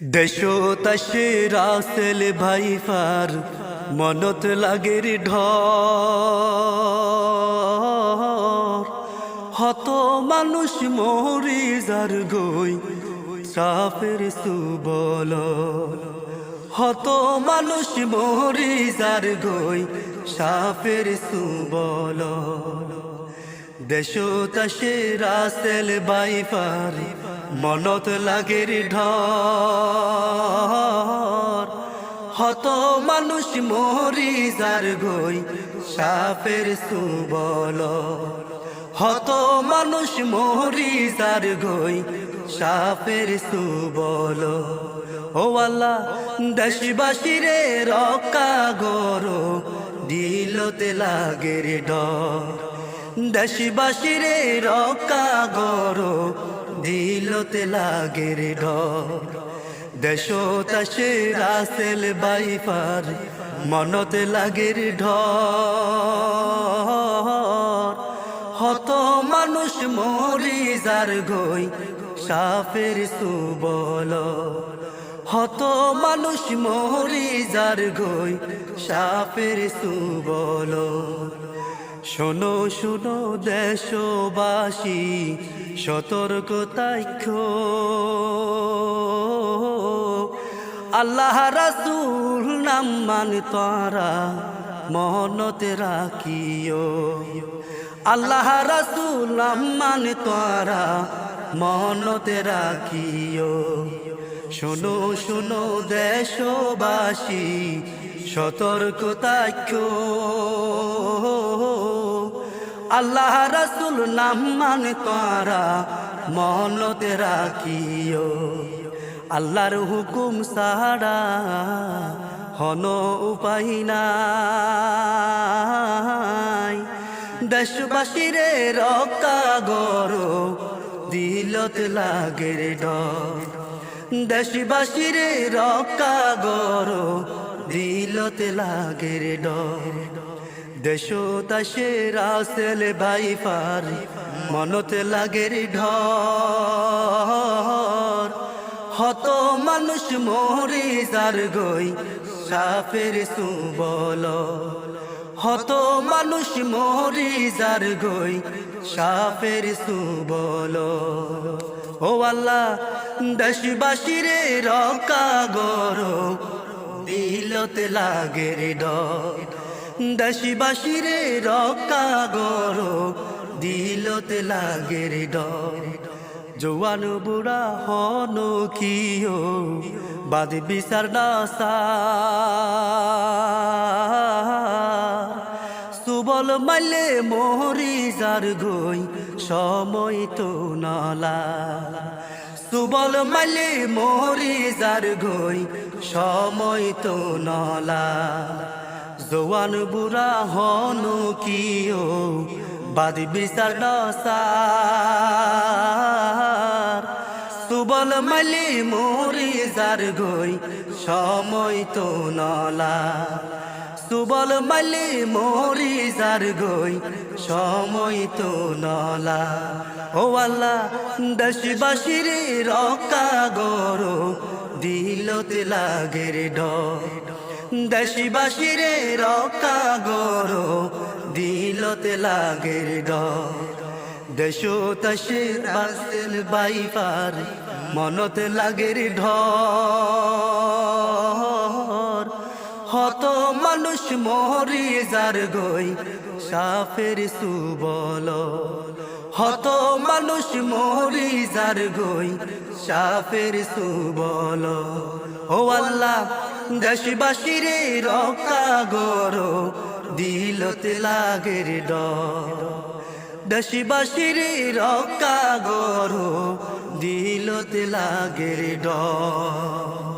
দেশো তাসে রাসেল ভাই ফার, মনত লাগের ঢর। হত মানুষ মরি যার গই সাফের সুবল। হত মানুষ মরি যার গই সাফের সুবল। দেশো তাসে রাসেল বাই ফার মনত লাগের ঢর। হত মানুষ মরি যার গই সাপের সুবল। হত মানুষ মরি যার গই সাপের সুবল। ও আল্লাহ দেশবাসী রে রকা গরো দিলতে লাগের ডর দেশবাসী রে রকা গরো দিলতে লাগের ডর দেশ তাসে রাসেল বাইফার, মনতে লাগের ঢর হত মানুষ মরি যার গই, সাফের সুবল। হত মানুষ মরি যার গই, সাফের সুবল। শোনো শোনো দেশবাসী সতর্কতাক্ষ আল্লাহ রাসূল নাম মান তারা মনতে রাখিও। আল্লাহ রাসূল নাম মান তারা মনতে রাখিও। শোনো শোনো দেশবাসী সতর্কতাক্ষ আল্লাহ রাসুল নাম মানে তারা মনতে রাখিও। আল্লাহর হুকুম সাহারা হন উপায় নাই। দেশবাসীরে রকা গরো দিলত লাগের ডর। দেশবাসীরে রকা গরো দিলত লাগের ডর। দেশো তাসে রাসেল ভাই ফার, মনতে লাগের ঢর। হত মানুষ মরি যার গই সাফের সুবল। হত মানুষ মরি যার গই সাফের সুবল। ও আল্লাহ, দেশবাসীরে রকা গরো দিলতে লাগের ডর। দেশবাসীরে রকা গরো, দিলতে লাগের ডর। জোয়ান বুড়া হন কিও, বাদ বিচার না সুবল মালে মোহরি যার গই, সময় তো নলা। সুবল মালে মোহরি যার গই, সময় তো নলা। জোয়ান বুড়া হন কিও বাদ বিচার নসার সুবল মালি মোরি যার গই, সময় তো নলা। সুবল মালি মোরি যার গই, সময় তো নলা। ও আল্লাহ, দেশবাসীর রকা গরো, দিলতে লাগের ডর দেশবাসীরে রকা গরো দিলতে লাগের ডর। দেশো তসে বাসেল বাইফার মনতে লাগের ঢর হত মানুষ মরি যার গই, সাফের সুবল। হত মানুষ মরি যার গই, সাফের সুবল। ও আল্লাহ দেশবাসীরে রকা গরো দিলতে লাগের ডর। দেশবাসীরে রকা গরো দিলতে লাগের ডর।